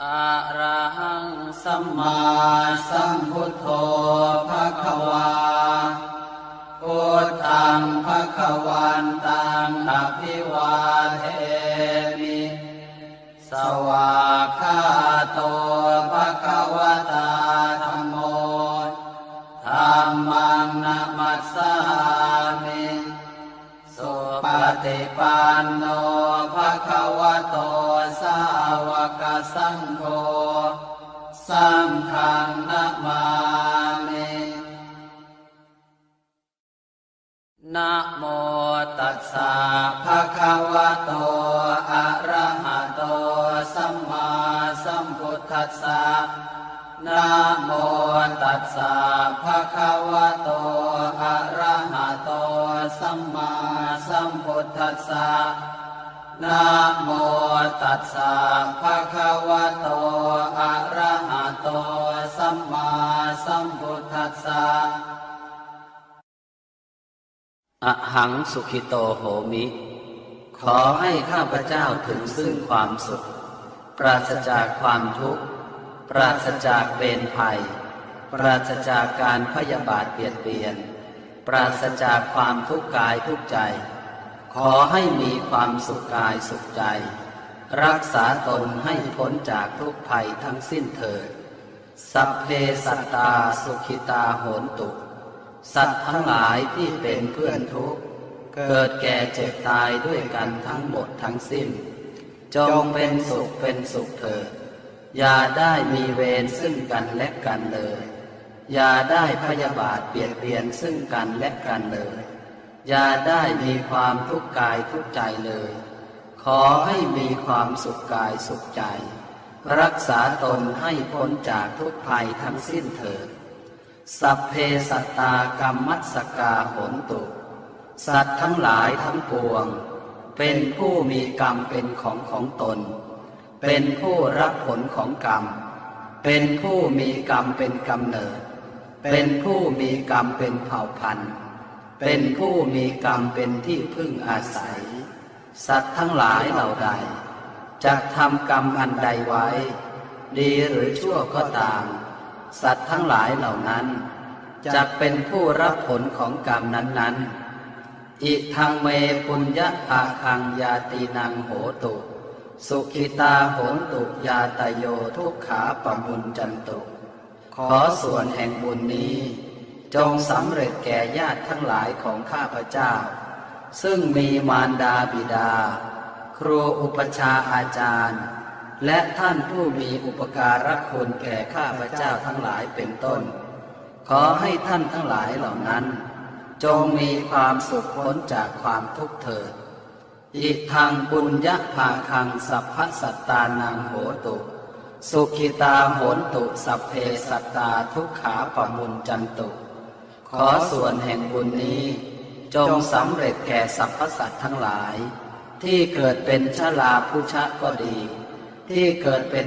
อะระหังสัมมาสัมพุทโธภะคะวาพุทธังภะคะวันตังอภิวาเทมิสวากาโตภะคะวะตาธัมโมธัมมังนะมัสสามิสุปฏิปันโนภะคะวะโตา กสังโฆสังฆังนะมามินะโมตัสสะภะคะวะโต อะระหะโต สัมมาสัมพุทธัสสะนะโมตัสสะภะคะวะโต อะระหะโต สัมมาสัมพุทธัสสะ นะโมตัสสะภะคะวะโต อะระหะโต สัมมาสัมพุทธัสสะอะหังสุขิโตโหมิ ขอให้ข้าพเจ้าถึงซึ่งความสุข ปราศจากความทุกข์ ปราศจากเวรภัย ปราศจากการพยาบาทเบียดเบียน ปราศจากความทุกข์กายทุกข์ใจ ขอให้มีความสุขกายสุขใจ รักษาตนให้พ้นจากทุกภัยทั้งสิ้นเถิด สัพเพสัตตาสุขิตาโหนตุ สัตว์ทั้งหลายที่เป็นเพื่อนทุกข์ เกิดแก่เจ็บตายด้วยกันทั้งหมดทั้งสิ้น จงเป็นสุขเป็นสุขเถิด อย่าได้มีเวรซึ่งกันและกันเลย อย่าได้พยาบาทเบียดเบียนซึ่งกันและกันเลย อย่าได้มีความทุกข์กายทุกใจเลย ขอให้มีความสุขกายสุขใจ รักษาตนให้พ้นจากทุกภัยทั้งสิ้นเถิด สัพเพสัตตากรรมัสกาโหนตุ สัตว์ทั้งหลายทั้งปวง เป็นผู้มีกรรมเป็นของของตน เป็นผู้รับผลของกรรม เป็นผู้มีกรรมเป็นกำเนิด เป็นผู้มีกรรมเป็นเผ่าพันธุ์ เป็นผู้มีกรรมเป็นที่พึ่งอาศัย สัตว์ทั้งหลายเหล่าใดจะทำกรรมอันใดไว้ ดีหรือชั่วก็ตาม สัตว์ทั้งหลายเหล่านั้นจะเป็นผู้รับผลของกรรมนั้น ๆ อิทังเมปุญญะภาคังยาตีนังโหตุ สุขิตาโหนตุยาตโยทุกขาปมุญจันตุ ขอส่วนแห่งบุญนี้ จงสำเร็จแก่ญาติทั้งหลายของข้าพเจ้า ซึ่งมีมารดาบิดา ครูอุปชาอาจารย์ และท่านผู้มีอุปการะคุณแก่ข้าพเจ้าทั้งหลายเป็นต้น ขอให้ท่านทั้งหลายเหล่านั้น จงมีความสุขพ้นจากความทุกข์เถิดอิทังปุญญภาคังสัพพสัตตานังโหตุ สุขิตาโหนตุสัพเพสัตตาทุกขาปมุญจันตุ ขอส่วนแห่งบุญนี้ จงสำเร็จแก่สรรพสัตว์ทั้งหลาย ที่เกิดเป็นชลาผู้ชะก็ดี ที่เกิดเป็น